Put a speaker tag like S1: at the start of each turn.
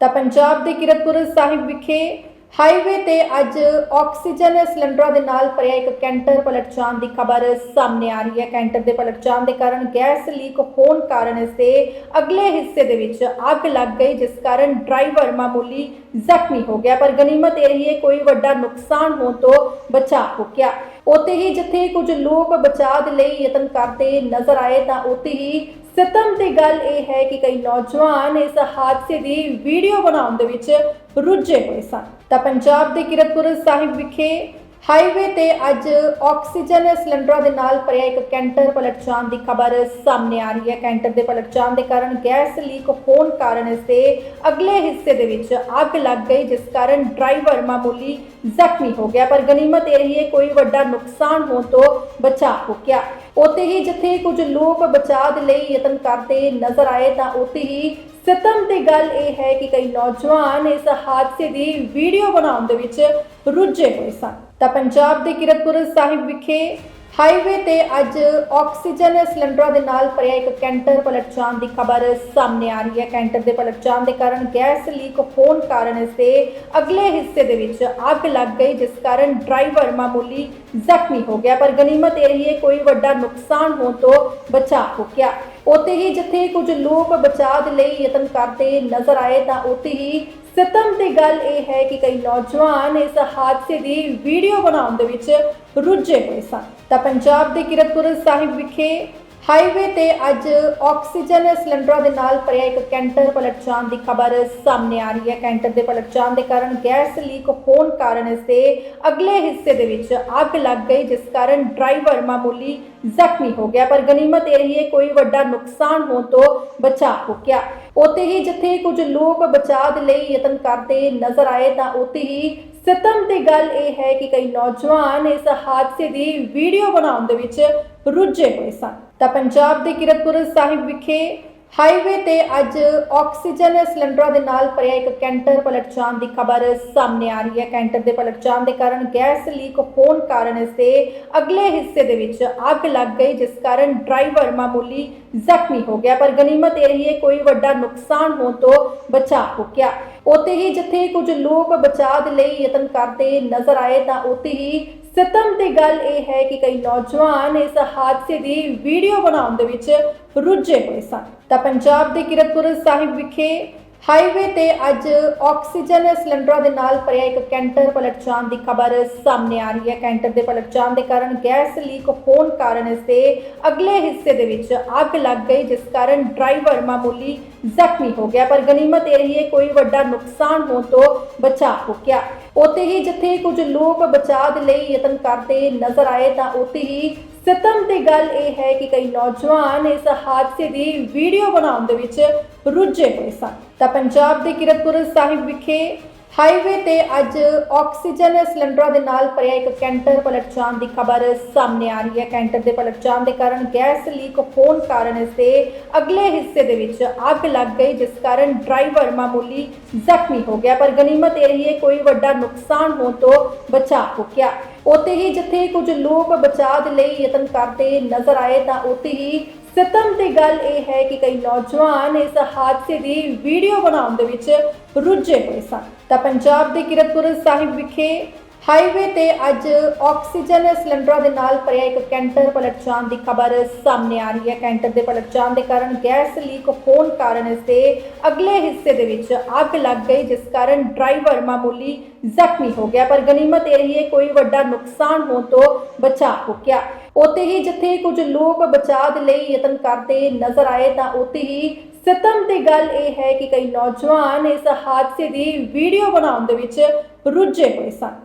S1: ਤਾਂ ਪੰਜਾਬ ਦੇ ਕਿਰਤਪੁਰ ਸਾਹਿਬ ਵਿਖੇ ਹਾਈਵੇ ਤੇ ਅੱਜ ਆਕਸੀਜਨ ਸਿਲੰਡਰਾਂ ਦੇ ਨਾਲ ਭਰਿਆ ਇੱਕ ਕੈਂਟਰ ਪਲਟ ਜਾਣ ਦੀ ਖਬਰ ਸਾਹਮਣੇ ਆ ਰਹੀ ਹੈ। ਕੈਂਟਰ ਦੇ ਪਲਟ ਜਾਣ ਦੇ ਕਾਰਨ ਗੈਸ ਲੀਕ ਹੋਣ ਕਾਰਨ ਇਸ ਦੇ ਅਗਲੇ ਹਿੱਸੇ ਦੇ ਵਿੱਚ ਅੱਗ ਲੱਗ ਗਈ, ਜਿਸ ਕਾਰਨ ਡਰਾਈਵਰ ਮਾਮੂਲੀ ਜ਼ਖਮੀ ਹੋ ਗਿਆ। ਪਰ ਗਨੀਮਤ ਇਹ ਰਹੀ ਹੈ, ਕੋਈ ਵੱਡਾ ਨੁਕਸਾਨ ਹੋਣ ਤੋਂ ਬਚਾ ਹੋ ਗਿਆ। ਉੱਥੇ ਹੀ ਜਿੱਥੇ ਕੁਝ ਲੋਕ ਬਚਾਅ ਦੇ ਲਈ ਯਤਨ ਕਰਦੇ ਨਜ਼ਰ ਆਏ, ਤਾਂ ਉੱਥੇ ਹੀ ਸਿਤਮ ਦੀ ਗੱਲ ਇਹ ਹੈ ਕਿ ਕਈ ਨੌਜਵਾਨ ਇਸ ਹਾਦਸੇ ਦੀ ਵੀਡੀਓ ਬਣਾਉਣ ਦੇ ਵਿੱਚ ਰੁੱਝੇ ਹੋਏ ਸਨ। ਤਾਂ ਪੰਜਾਬ ਦੇ ਕਿਰਤਪੁਰ ਸਾਹਿਬ ਵਿਖੇ ਹਾਈਵੇ ਤੇ ਅੱਜ ਆਕਸੀਜਨ ਸਿਲੰਡਰਾਂ ਦੇ ਨਾਲ ਭਰਿਆ ਇੱਕ ਕੈਂਟਰ ਪਲਟ ਜਾਣ ਦੀ ਖਬਰ ਸਾਹਮਣੇ ਆ ਰਹੀ ਹੈ। ਕੈਂਟਰ ਦੇ ਪਲਟ ਜਾਣ ਦੇ ਕਾਰਨ ਗੈਸ ਲੀਕ ਹੋਣ ਕਾਰਨ ਇਸ ਦੇ ਅਗਲੇ ਹਿੱਸੇ ਦੇ ਵਿੱਚ ਅੱਗ ਲੱਗ ਗਈ, ਜਿਸ ਕਾਰਨ ਡਰਾਈਵਰ ਮਾਮੂਲੀ ਜ਼ਖਮੀ ਹੋ ਗਿਆ। ਪਰ ਗਨੀਮਤ ਇਹ ਰਹੀ ਹੈ, ਕੋਈ ਵੱਡਾ ਨੁਕਸਾਨ ਹੋਣ ਤੋਂ ਬਚਾ ਹੋ ਗਿਆ। ਉੱਥੇ ਹੀ ਜਿੱਥੇ ਕੁਝ ਲੋਕ ਬਚਾਅ ਦੇ ਲਈ ਯਤਨ ਕਰਦੇ ਨਜ਼ਰ ਆਏ, ਤਾਂ ਉੱਥੇ ਹੀ ਸਿਤਮ ਦੀ ਗੱਲ ਇਹ ਹੈ ਕਿ ਕਈ ਨੌਜਵਾਨ ਇਸ ਹਾਦਸੇ ਦੀ ਵੀਡੀਓ ਬਣਾਉਣ ਦੇ ਵਿੱਚ ਰੁੱਝੇ ਹੋਏ ਸਨ। ਤਾਂ ਪੰਜਾਬ ਦੇ ਕਿਰਤਪੁਰ ਸਾਹਿਬ ਵਿਖੇ ਹਾਈਵੇ ਤੇ ਅੱਜ ਆਕਸੀਜਨ ਸਿਲੰਡਰਾਂ ਦੇ ਨਾਲ ਭਰਿਆ ਇੱਕ ਕੈਂਟਰ ਪਲਟ ਜਾਣ ਦੀ ਖਬਰ ਸਾਹਮਣੇ ਆ ਰਹੀ ਹੈ। ਕੈਂਟਰ ਦੇ ਪਲਟ ਜਾਣ ਦੇ ਕਾਰਨ ਗੈਸ ਲੀਕ ਹੋਣ ਕਾਰਨ ਇਸ ਦੇ ਅਗਲੇ ਹਿੱਸੇ ਦੇ ਵਿੱਚ ਅੱਗ ਲੱਗ ਗਈ, ਜਿਸ ਕਾਰਨ ਡਰਾਈਵਰ ਮਾਮੂਲੀ ਜ਼ਖਮੀ ਹੋ ਗਿਆ, ਪਰ ਗਨੀਮਤ ਇਹ ਰਹੀ ਹੈ, ਕੋਈ ਵੱਡਾ ਨੁਕਸਾਨ ਹੋਣ ਤੋਂ ਬਚਾ ਹੋ ਗਿਆ। ਉੱਥੇ ਹੀ ਜਿੱਥੇ ਕੁਝ ਲੋਕ ਬਚਾਅ ਦੇ ਲਈ ਯਤਨ ਕਰਦੇ ਨਜ਼ਰ ਆਏ, ਤਾਂ ਉੱਥੇ ਹੀ ਸਿਤਮ ਦੀ ਗੱਲ ਇਹ ਹੈ ਕਿ ਕਈ ਨੌਜਵਾਨ ਇਸ ਹਾਦਸੇ ਦੀ ਵੀਡੀਓ ਬਣਾਉਣ ਦੇ ਵਿੱਚ ਰੁੱਝੇ ਹੋਏ ਸਨ। ਤਾਂ ਪੰਜਾਬ ਦੇ ਕਿਰਤਪੁਰ ਸਾਹਿਬ ਵਿਖੇ ਹਾਈਵੇ ਤੇ ਅੱਜ ਆਕਸੀਜਨ ਸਿਲੰਡਰਾਂ ਦੇ ਨਾਲ ਭਰਿਆ ਇੱਕ ਕੈਂਟਰ ਪਲਟ ਜਾਣ ਦੀ ਖਬਰ ਸਾਹਮਣੇ ਆ ਰਹੀ ਹੈ। ਕੈਂਟਰ ਦੇ ਪਲਟ ਜਾਣ ਦੇ ਕਾਰਨ ਗੈਸ ਲੀਕ ਹੋਣ ਕਾਰਨ ਇਸ ਦੇ ਅਗਲੇ ਹਿੱਸੇ ਦੇ ਵਿੱਚ ਅੱਗ ਲੱਗ ਗਈ, ਜਿਸ ਕਾਰਨ ਡਰਾਈਵਰ ਮਾਮੂਲੀ ਜ਼ਖਮੀ ਹੋ ਗਿਆ। ਪਰ ਗਨੀਮਤ ਇਹ ਰਹੀ ਹੈ, ਕੋਈ ਵੱਡਾ ਨੁਕਸਾਨ ਹੋਣ ਤੋਂ ਬਚਾ ਹੋ ਗਿਆ। ਉੱਥੇ ਹੀ ਜਿੱਥੇ ਕੁਝ ਲੋਕ ਬਚਾਅ ਦੇ ਲਈ ਯਤਨ ਕਰਦੇ ਨਜ਼ਰ ਆਏ, ਤਾਂ ਉੱਥੇ ਹੀ ਸਿਤਮ ਦੀ ਗੱਲ ਇਹ ਹੈ ਕਿ ਕਈ ਨੌਜਵਾਨ ਇਸ ਹਾਦਸੇ ਦੀ ਵੀਡੀਓ ਬਣਾਉਣ ਦੇ ਵਿੱਚ ਰੁੱਝੇ ਹੋਏ ਸਨ। ਤਾਂ ਪੰਜਾਬ ਦੇ ਕਿਰਤਪੁਰ ਸਾਹਿਬ ਵਿਖੇ ਹਾਈਵੇ ਤੇ ਅੱਜ ਆਕਸੀਜਨ ਸਿਲੰਡਰਾਂ ਦੇ ਨਾਲ ਭਰਿਆ ਇੱਕ ਕੈਂਟਰ ਪਲਟ ਜਾਣ ਦੀ ਖਬਰ ਸਾਹਮਣੇ ਆ ਰਹੀ ਹੈ। ਕੈਂਟਰ ਦੇ ਪਲਟ ਜਾਣ ਦੇ ਕਾਰਨ ਗੈਸ ਲੀਕ ਹੋਣ ਕਾਰਨ ਇਸ ਦੇ ਅਗਲੇ ਹਿੱਸੇ ਦੇ ਵਿੱਚ ਅੱਗ ਲੱਗ ਗਈ, ਜਿਸ ਕਾਰਨ ਡਰਾਈਵਰ ਮਾਮੂਲੀ ਜ਼ਖਮੀ ਹੋ ਗਿਆ। ਪਰ ਗਨੀਮਤ ਇਹ ਰਹੀ ਹੈ, ਕੋਈ ਵੱਡਾ ਨੁਕਸਾਨ ਹੋਣ ਤੋਂ ਬਚਾ ਹੋ ਗਿਆ। ਉੱਥੇ ਹੀ ਜਿੱਥੇ ਕੁਝ ਲੋਕ ਬਚਾਅ ਦੇ ਲਈ ਯਤਨ ਕਰਦੇ ਨਜ਼ਰ ਆਏ, ਤਾਂ ਉੱਥੇ ਹੀ ਸਿਤਮ ਦੀ ਗੱਲ ਇਹ ਹੈ ਕਿ ਕਈ ਨੌਜਵਾਨ ਇਸ ਹਾਦਸੇ ਦੀ ਵੀਡੀਓ ਬਣਾਉਣ ਦੇ ਵਿੱਚ ਰੁੱਝੇ ਹੋਏ ਸਨ। ਤਾਂ ਪੰਜਾਬ ਦੇ ਕਿਰਤਪੁਰ ਸਾਹਿਬ ਵਿਖੇ ਹਾਈਵੇ ਤੇ ਅੱਜ ਆਕਸੀਜਨ ਸਿਲੰਡਰਾਂ ਦੇ ਨਾਲ ਭਰਿਆ ਇੱਕ ਕੈਂਟਰ ਪਲਟ ਜਾਣ ਦੀ ਖਬਰ ਸਾਹਮਣੇ ਆ ਰਹੀ ਹੈ। ਕੈਂਟਰ ਦੇ ਪਲਟ ਜਾਣ ਦੇ ਕਾਰਨ ਗੈਸ ਲੀਕ ਹੋਣ ਕਾਰਨ ਇਸ ਦੇ ਅਗਲੇ ਹਿੱਸੇ ਦੇ ਵਿੱਚ ਅੱਗ ਲੱਗ ਗਈ, ਜਿਸ ਕਾਰਨ ਡਰਾਈਵਰ ਮਾਮੂਲੀ ਜ਼ਖਮੀ ਹੋ ਗਿਆ। ਪਰ ਗਨੀਮਤ ਇਹ ਰਹੀ ਹੈ, ਕੋਈ ਵੱਡਾ ਨੁਕਸਾਨ ਹੋਣ ਤੋਂ ਬਚਾ ਹੋ ਗਿਆ। ਉੱਥੇ ਹੀ ਜਿੱਥੇ ਕੁਝ ਲੋਕ ਬਚਾਅ ਦੇ ਲਈ ਯਤਨ ਕਰਦੇ ਨਜ਼ਰ ਆਏ, ਤਾਂ ਉੱਥੇ ਹੀ ਸਿਤਮ ਦੀ ਗੱਲ ਇਹ ਹੈ ਕਿ ਕਈ ਨੌਜਵਾਨ ਇਸ ਹਾਦਸੇ ਦੀ ਵੀਡੀਓ ਬਣਾਉਣ ਦੇ ਵਿੱਚ ਰੁੱਝੇ ਹੋਏ ਸਨ। ਤਾਂ ਪੰਜਾਬ ਦੇ ਕਿਰਤਪੁਰ ਸਾਹਿਬ ਵਿਖੇ ਹਾਈਵੇ ਤੇ ਅੱਜ ਆਕਸੀਜਨ ਸਿਲੰਡਰਾਂ ਦੇ ਨਾਲ ਭਰਿਆ ਇੱਕ ਕੈਂਟਰ ਪਲਟ ਜਾਣ ਦੀ ਖਬਰ ਸਾਹਮਣੇ ਆ ਰਹੀ ਹੈ। ਕੈਂਟਰ ਦੇ ਪਲਟ ਜਾਣ ਦੇ ਕਾਰਨ ਗੈਸ ਲੀਕ ਹੋਣ ਕਾਰਨ ਇਸ ਦੇ ਅਗਲੇ ਹਿੱਸੇ ਦੇ ਵਿੱਚ ਅੱਗ ਲੱਗ ਗਈ, ਜਿਸ ਕਾਰਨ ਡਰਾਈਵਰ ਮਾਮੂਲੀ ਜ਼ਖਮੀ ਹੋ ਗਿਆ। ਪਰ ਗਨੀਮਤ ਇਹ ਰਹੀ ਹੈ, ਕੋਈ ਵੱਡਾ ਨੁਕਸਾਨ ਹੋਣ ਤੋਂ ਬਚਾ ਹੋ ਗਿਆ। ਉੱਥੇ ਹੀ ਜਿੱਥੇ ਕੁਝ ਲੋਕ ਬਚਾਅ ਦੇ ਲਈ ਯਤਨ ਕਰਦੇ ਨਜ਼ਰ ਆਏ, ਤਾਂ ਉੱਥੇ ਹੀ ਸਿਤਮ ਦੀ ਗੱਲ ਇਹ ਹੈ ਕਿ ਕਈ ਨੌਜਵਾਨ ਇਸ ਹਾਦਸੇ ਦੀ ਵੀਡੀਓ ਬਣਾਉਣ ਦੇ ਵਿੱਚ ਰੁੱਝੇ ਹੋਏ ਸਨ। ਤਾਂ ਪੰਜਾਬ ਦੇ ਕਿਰਤਪੁਰ ਸਾਹਿਬ ਵਿਖੇ ਹਾਈਵੇ ਤੇ ਅੱਜ ਆਕਸੀਜਨ ਸਿਲੰਡਰਾਂ ਦੇ ਨਾਲ ਭਰਿਆ ਇੱਕ ਕੈਂਟਰ ਪਲਟ ਜਾਣ ਦੀ ਖਬਰ ਸਾਹਮਣੇ ਆ ਰਹੀ ਹੈ। ਕੈਂਟਰ ਦੇ ਪਲਟ ਜਾਣ ਦੇ ਕਾਰਨ ਗੈਸ ਲੀਕ ਹੋਣ ਕਾਰਨ ਇਸ ਦੇ ਅਗਲੇ ਹਿੱਸੇ ਦੇ ਵਿੱਚ ਅੱਗ ਲੱਗ ਗਈ, ਜਿਸ ਕਾਰਨ ਡਰਾਈਵਰ ਮਾਮੂਲੀ ਜ਼ਖਮੀ ਹੋ ਗਿਆ। ਪਰ ਗਨੀਮਤ ਇਹ ਰਹੀ ਹੈ, ਕੋਈ ਵੱਡਾ ਨੁਕਸਾਨ ਹੋਣ ਤੋਂ ਬਚਾ ਹੋ ਗਿਆ। ਉੱਥੇ ਹੀ ਜਿੱਥੇ ਕੁਝ ਲੋਕ ਬਚਾਅ ਦੇ ਲਈ ਯਤਨ ਕਰਦੇ ਨਜ਼ਰ ਆਏ, ਤਾਂ ਉੱਥੇ ਹੀ ਸਿਤਮ ਦੀ ਗੱਲ ਇਹ ਹੈ ਕਿ ਕਈ ਨੌਜਵਾਨ ਇਸ ਹਾਦਸੇ ਦੀ ਵੀਡੀਓ ਬਣਾਉਣ ਦੇ ਵਿੱਚ ਰੁੱਝੇ ਹੋਏ ਸਨ।